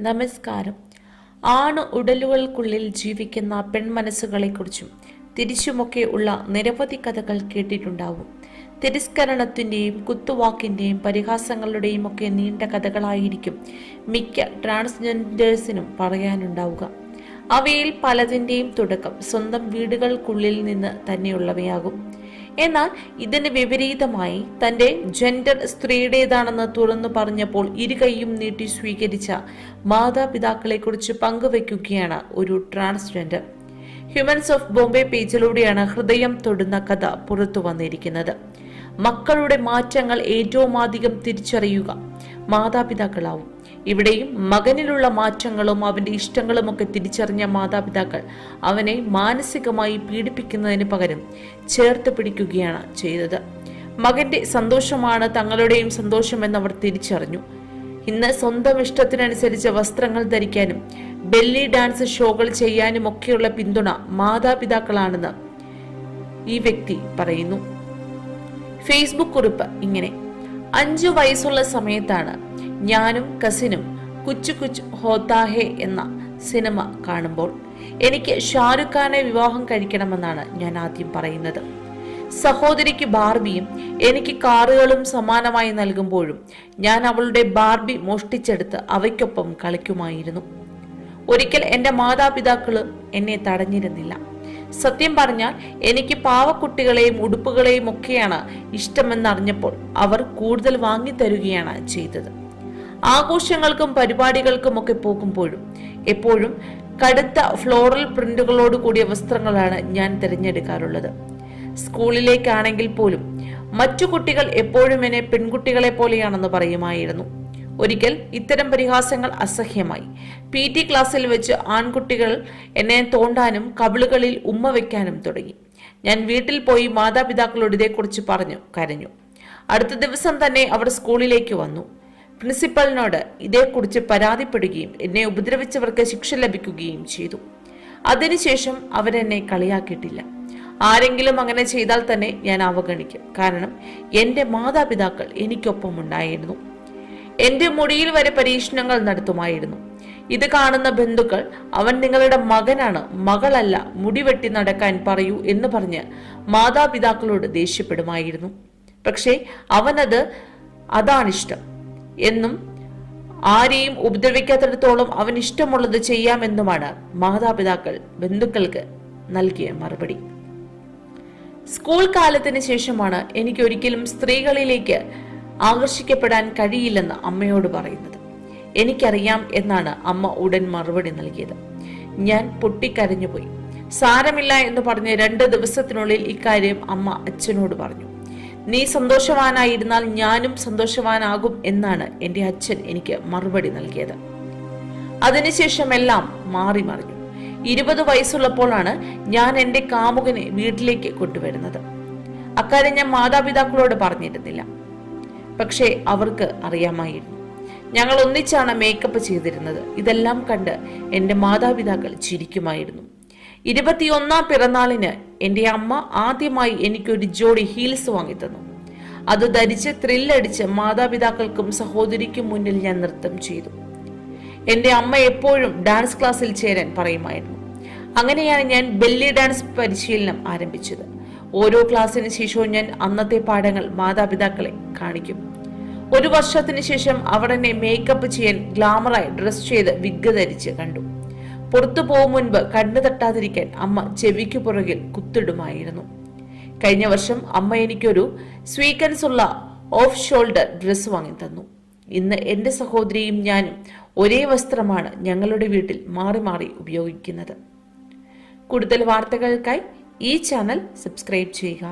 നമസ്കാരം. ആണ് ഉടലുകൾക്കുള്ളിൽ ജീവിക്കുന്ന പെൺമനസ്സുകളെക്കുറിച്ചും തിരിച്ചുമൊക്കെ ഉള്ള നിരവധി കഥകൾ കേട്ടിട്ടുണ്ടാവും. തിരസ്കരണത്തിന്റെയും കുത്തുവാക്കിന്റെയും പരിഹാസങ്ങളുടെയും ഒക്കെ നീണ്ട കഥകളായിരിക്കും മിക്ക ട്രാൻസ്ജെൻഡേഴ്സിനും പറയാനുണ്ടാവുക. അവയിൽ പലതിന്റെയും തുടക്കം സ്വന്തം വീടുകൾക്കുള്ളിൽ നിന്ന് തന്നെയുള്ളവയാകും. എന്നാൽ ഇതിന് വിപരീതമായി തന്റെ ജെൻഡർ സ്ത്രീയുടേതാണെന്ന് തുറന്നു പറഞ്ഞപ്പോൾ ഇരുകൈയും നീട്ടി സ്വീകരിച്ച മാതാപിതാക്കളെക്കുറിച്ച് പങ്കുവയ്ക്കുകയാണ് ഒരു ട്രാൻസ്ജെൻഡർ ഹ്യൂമൻസ് ഓഫ് ബോംബെ പേജിലൂടെയാണ് ഹൃദയം തൊടുന്ന കഥ പുറത്തു വന്നിരിക്കുന്നത്. മക്കളുടെ മാറ്റങ്ങൾ ഏറ്റവും അധികം തിരിച്ചറിയുക. മാതാപിതാക്കളാവും. ഇവിടെയും മകനിലുള്ള മാറ്റങ്ങളും അവന്റെ ഇഷ്ടങ്ങളും ഒക്കെ തിരിച്ചറിഞ്ഞ മാതാപിതാക്കൾ അവനെ മാനസികമായി പീഡിപ്പിക്കുന്നതിന് പകരം ചേർത്ത് പിടിക്കുകയാണ് ചെയ്തത്. മകന്റെ സന്തോഷമാണ് തങ്ങളുടെയും സന്തോഷമെന്ന് അവർ തിരിച്ചറിഞ്ഞു. ഇന്ന് സ്വന്തം ഇഷ്ടത്തിനനുസരിച്ച് വസ്ത്രങ്ങൾ ധരിക്കാനും ബെല്ലി ഡാൻസ് ഷോകൾ ചെയ്യാനും ഒക്കെയുള്ള പിന്തുണ മാതാപിതാക്കളാണെന്ന് ഈ വ്യക്തി പറയുന്നു. ഫേസ്ബുക്ക് കുറിപ്പ് ഇങ്ങനെ. അഞ്ചു വയസ്സുള്ള സമയത്താണ് ഞാനും കസിനും കുച്ചു കുച്ച് ഹോത്താഹെ എന്ന സിനിമ കാണുമ്പോൾ എനിക്ക് ഷാരുഖ് ഖാനെ വിവാഹം കഴിക്കണമെന്നാണ് ഞാൻ ആദ്യം പറയുന്നത്. സഹോദരിക്ക് ബാർബിയും എനിക്ക് കാറുകളും സമാനമായി നൽകുമ്പോഴും ഞാൻ അവളുടെ ബാർബി മോഷ്ടിച്ചെടുത്ത് അവയ്ക്കൊപ്പം കളിക്കുമായിരുന്നു. ഒരിക്കൽ എന്റെ മാതാപിതാക്കൾ എന്നെ തടഞ്ഞിരുന്നില്ല. സത്യം പറഞ്ഞാൽ എനിക്ക് പാവക്കുട്ടികളെയും ഉടുപ്പുകളെയും ഒക്കെയാണ് ഇഷ്ടമെന്നറിഞ്ഞപ്പോൾ അവർ കൂടുതൽ വാങ്ങിത്തരുകയാണ് ചെയ്തത്. ആഘോഷങ്ങൾക്കും പരിപാടികൾക്കും ഒക്കെ പോകുമ്പോഴും എപ്പോഴും കടുത്ത ഫ്ലോറൽ പ്രിന്റുകളോട് കൂടിയ വസ്ത്രങ്ങളാണ് ഞാൻ തിരഞ്ഞെടുക്കാറുള്ളത്. സ്കൂളിലേക്കാണെങ്കിൽ പോലും മറ്റു കുട്ടികൾ എപ്പോഴും എന്നെ പെൺകുട്ടികളെ പോലെയാണെന്ന് പറയുമായിരുന്നു. ഒരിക്കൽ ഇത്തരം പരിഹാസങ്ങൾ അസഹ്യമായി. പി ടി ക്ലാസ്സിൽ വെച്ച് ആൺകുട്ടികൾ എന്നെ തോണ്ടാനും കവിളുകളിൽ ഉമ്മ വയ്ക്കാനും തുടങ്ങി. ഞാൻ വീട്ടിൽ പോയി മാതാപിതാക്കളോട് ഇതേക്കുറിച്ച് പറഞ്ഞു കരഞ്ഞു. അടുത്ത ദിവസം തന്നെ അവർ സ്കൂളിലേക്ക് വന്നു. പ്രിൻസിപ്പലിനോട് ഇതേക്കുറിച്ച് പരാതിപ്പെടുകയും എന്നെ ഉപദ്രവിച്ചവർക്ക് ശിക്ഷ ലഭിക്കുകയും ചെയ്തു. അതിനുശേഷം അവരെന്നെ കളിയാക്കിയിട്ടില്ല. ആരെങ്കിലും അങ്ങനെ ചെയ്താൽ തന്നെ ഞാൻ അവഗണിക്കും. കാരണം എന്റെ മാതാപിതാക്കൾ എനിക്കൊപ്പം ഉണ്ടായിരുന്നു. എന്റെ മുടിയിൽ വരെ പരീക്ഷണങ്ങൾ നടത്തുമായിരുന്നു. ഇത് കാണുന്ന ബന്ധുക്കൾ അവൻ നിങ്ങളുടെ മകനാണ് മകളല്ല മുടി വെട്ടി നടക്കാൻ പറയൂ എന്ന് പറഞ്ഞ് മാതാപിതാക്കളോട് ദേഷ്യപ്പെടുമായിരുന്നു. പക്ഷേ അവനത് അതാണിഷ്ടം എന്നും ആരെയും ഉപദ്രവിക്കാത്തിടത്തോളം അവൻ ഇഷ്ടമുള്ളത് ചെയ്യാമെന്നുമാണ് മാതാപിതാക്കൾ ബന്ധുക്കൾക്ക് നൽകിയ മറുപടി. സ്കൂൾ കാലത്തിന് ശേഷമാണ് എനിക്ക് ഒരിക്കലും സ്ത്രീകളിലേക്ക് ആകർഷിക്കപ്പെടാൻ കഴിയില്ലെന്ന് അമ്മയോട് പറയുന്നത്. എനിക്കറിയാം എന്നാണ് അമ്മ ഉടൻ മറുപടി നൽകിയത്. ഞാൻ പൊട്ടിക്കരഞ്ഞുപോയി. സാരമില്ല എന്ന് പറഞ്ഞ് രണ്ട് ദിവസത്തിനുള്ളിൽ ഇക്കാര്യം അമ്മ അച്ഛനോട് പറഞ്ഞു. നീ സന്തോഷവാനായിരുന്നാൽ ഞാനും സന്തോഷവാനാകും എന്നാണ് എന്റെ അച്ഛൻ എനിക്ക് മറുപടി നൽകിയത്. അതിനുശേഷം എല്ലാം മാറി മറിഞ്ഞു. ഇരുപത് വയസ്സുള്ളപ്പോഴാണ് ഞാൻ എന്റെ കാമുകനെ വീട്ടിലേക്ക് കൊണ്ടുവരുന്നത്. അക്കാര്യം ഞാൻ മാതാപിതാക്കളോട് പറഞ്ഞിരുന്നില്ല. പക്ഷേ അവർക്ക് അറിയാമായിരുന്നു. ഞങ്ങൾ ഒന്നിച്ചാണ് മേക്കപ്പ് ചെയ്തിരുന്നത്. ഇതെല്ലാം കണ്ട് എന്റെ മാതാപിതാക്കൾ ചിരിക്കുമായിരുന്നു. ഇരുപത്തിയൊന്നാം പിറന്നാളിന് എന്റെ അമ്മ ആദ്യമായി എനിക്കൊരു ജോഡി ഹീൽസ് വാങ്ങിത്തന്നു. അത് ധരിച്ച് ത്രില്ലടിച്ച് മാതാപിതാക്കൾക്കും സഹോദരിക്കും മുന്നിൽ ഞാൻ നൃത്തം ചെയ്തു. എന്റെ അമ്മ എപ്പോഴും ഡാൻസ് ക്ലാസ്സിൽ ചേരാൻ പറയുമായിരുന്നു. അങ്ങനെയാണ് ഞാൻ ബെല്ലി ഡാൻസ് പരിശീലനം ആരംഭിച്ചത്. ഓരോ ക്ലാസ്സിന് ശേഷവും ഞാൻ അന്നത്തെ പാഠങ്ങൾ മാതാപിതാക്കളെ കാണിക്കും. ഒരു വർഷത്തിന് ശേഷം അവർ എന്നെ മേക്കപ്പ് ചെയ്യാൻ ഗ്ലാമറായി ഡ്രസ് ചെയ്ത് വിഗ് ധരിച്ച് കണ്ടു. പുറത്തു പോകും മുൻപ് കണ്ണു തട്ടാതിരിക്കാൻ അമ്മ ചെവിക്ക് പുറകിൽ കുത്തിടുമായിരുന്നു. കഴിഞ്ഞ വർഷം അമ്മ എനിക്കൊരു സ്വീക്കൻസ് ഉള്ള ഓഫ് ഷോൾഡർ ഡ്രസ്സ് വാങ്ങി തന്നു. ഇന്ന് എന്റെ സഹോദരിയും ഞാനും ഒരേ വസ്ത്രമാണ് ഞങ്ങളുടെ വീട്ടിൽ മാറി മാറി ഉപയോഗിക്കുന്നത്. കൂടുതൽ വാർത്തകൾക്കായി ഈ ചാനൽ സബ്സ്ക്രൈബ് ചെയ്യുക